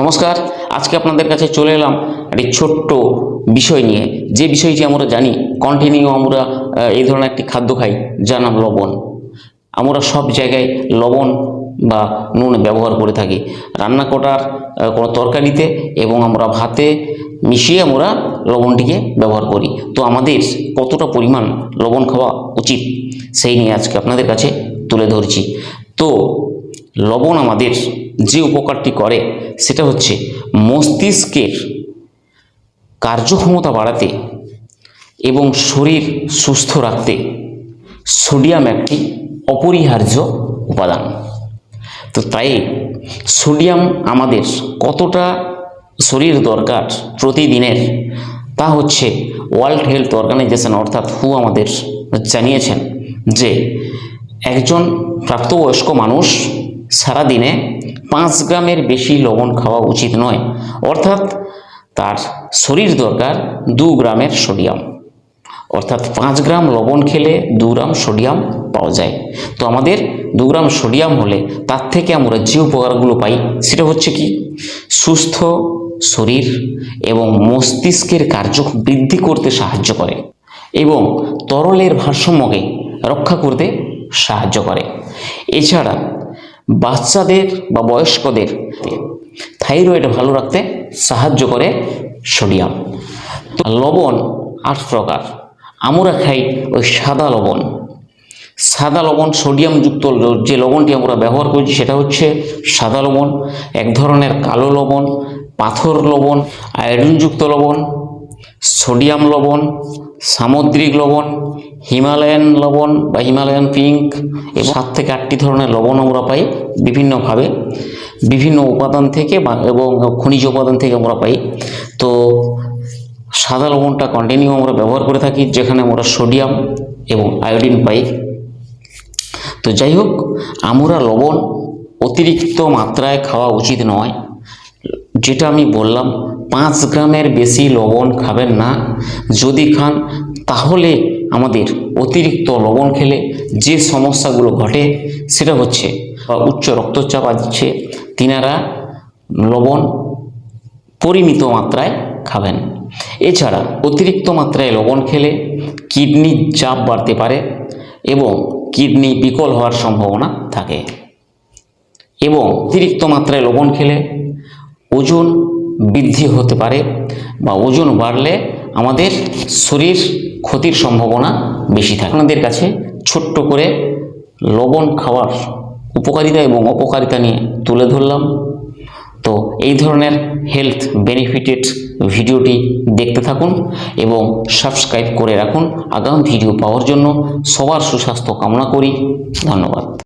নমস্কার, আজকে আপনাদের কাছে চলে এলাম একটি ছোট্ট বিষয় নিয়ে। যে বিষয়টি আমরা জানি কন্টিনিউ আমরা এই ধরনের একটি খাদ্য খাই, যার নাম লবণ। আমরা সব জায়গায় লবণ বা নুন ব্যবহার করে থাকি। রান্না করার কোনো তরকারিতে এবং আমরা ভাতে মিশিয়ে আমরা লবণটিকে ব্যবহার করি। তো আমাদের কতটা পরিমাণ লবণ খাওয়া উচিত, সেই নিয়ে আজকে আপনাদের কাছে তুলে ধরছি। তো লবণ আমাদের যে উপকারটি করে, সেটা হচ্ছে মস্তিষ্কের কার্যক্ষমতা বাড়াতে এবং শরীর সুস্থ রাখতে সোডিয়াম একটি অপরিহার্য উপাদান। তো তাই সোডিয়াম আমাদের কতটা শরীর দরকার প্রতিদিনের, তা হচ্ছে ওয়ার্ল্ড হেলথ অর্গানাইজেশন অর্থাৎ হু আমাদের জানিয়েছেন যে একজন প্রাপ্তবয়স্ক মানুষ সারাদিনে পাঁচ গ্রামের বেশি লবণ খাওয়া উচিত নয়। অর্থাৎ তার শরীর দরকার দু গ্রামের সোডিয়াম। অর্থাৎ পাঁচ গ্রাম লবণ খেলে দু গ্রাম সোডিয়াম পাওয়া যায়। তো আমাদের দু গ্রাম সোডিয়াম হলে তার থেকে আমরা যে উপকারগুলো পাই সেটা হচ্ছে কি? সুস্থ শরীর এবং মস্তিষ্কের কার্য বৃদ্ধি করতে সাহায্য করে এবং তরলের ভারসাম্যকে রক্ষা করতে সাহায্য করে। এছাড়া বাচ্চাদের বা বয়স্কদের থাইরয়েড ভালো রাখতে সাহায্য করে সোডিয়াম। লবণ আট প্রকার। আমরা খাই ওই সাদা লবণ। সাদা লবণ সোডিয়ামযুক্ত যে লবণটি আমরা ব্যবহার করছি সেটা হচ্ছে সাদা লবণ, এক ধরনের কালো লবণ, পাথর লবণ আয়োডিনযুক্ত লবণ, সোডিয়াম লবণ, সামুদ্রিক লবণ হিমালয়ান লবণ বা হিমালয়ান পিঙ্ক এবং সাত থেকে আটটি ধরনের লবণ আমরা পাই বিভিন্নভাবে, বিভিন্ন উপাদান থেকে এবং খনিজ উপাদান থেকে আমরা পাই। তো সাদা লবণটা কন্টিনিউ আমরা ব্যবহার করে থাকি, যেখানে আমরা সোডিয়াম এবং আয়োডিন পাই। তো যাই হোক, আমরা লবণ অতিরিক্ত মাত্রায় খাওয়া উচিত নয়। যেটা আমি বললাম, পাঁচ গ্রামের বেশি লবণ খাবেন না। যদি খান, তাহলে আমাদের অতিরিক্ত লবণ খেলে যে সমস্যাগুলো ঘটে সেটা হচ্ছে, বা উচ্চ রক্তচাপ আছে, তিনারা লবণ পরিমিত মাত্রায় খাবেন। এছাড়া অতিরিক্ত মাত্রায় লবণ খেলে কিডনির চাপ বাড়তে পারে এবং কিডনি বিকল হওয়ার সম্ভাবনা থাকে। এবং অতিরিক্ত মাত্রায় লবণ খেলে ওজন বৃদ্ধি হতে পারে বা ওজন বাড়লে আমাদের শরীর ক্ষতির সম্ভাবনা বেশি থাকে। আপনাদের কাছে ছোট্ট করে লবণ খাওয়ার উপকারিতা এবং অপকারিতা নিয়ে তুলে ধরলাম। তো এই ধরনের হেলথ বেনিফিটেড ভিডিওটি দেখতে থাকুন এবং সাবস্ক্রাইব করে রাখুন। আগাম ভিডিও পাওয়ার জন্য সবার সুস্বাস্থ্য কামনা করি। ধন্যবাদ।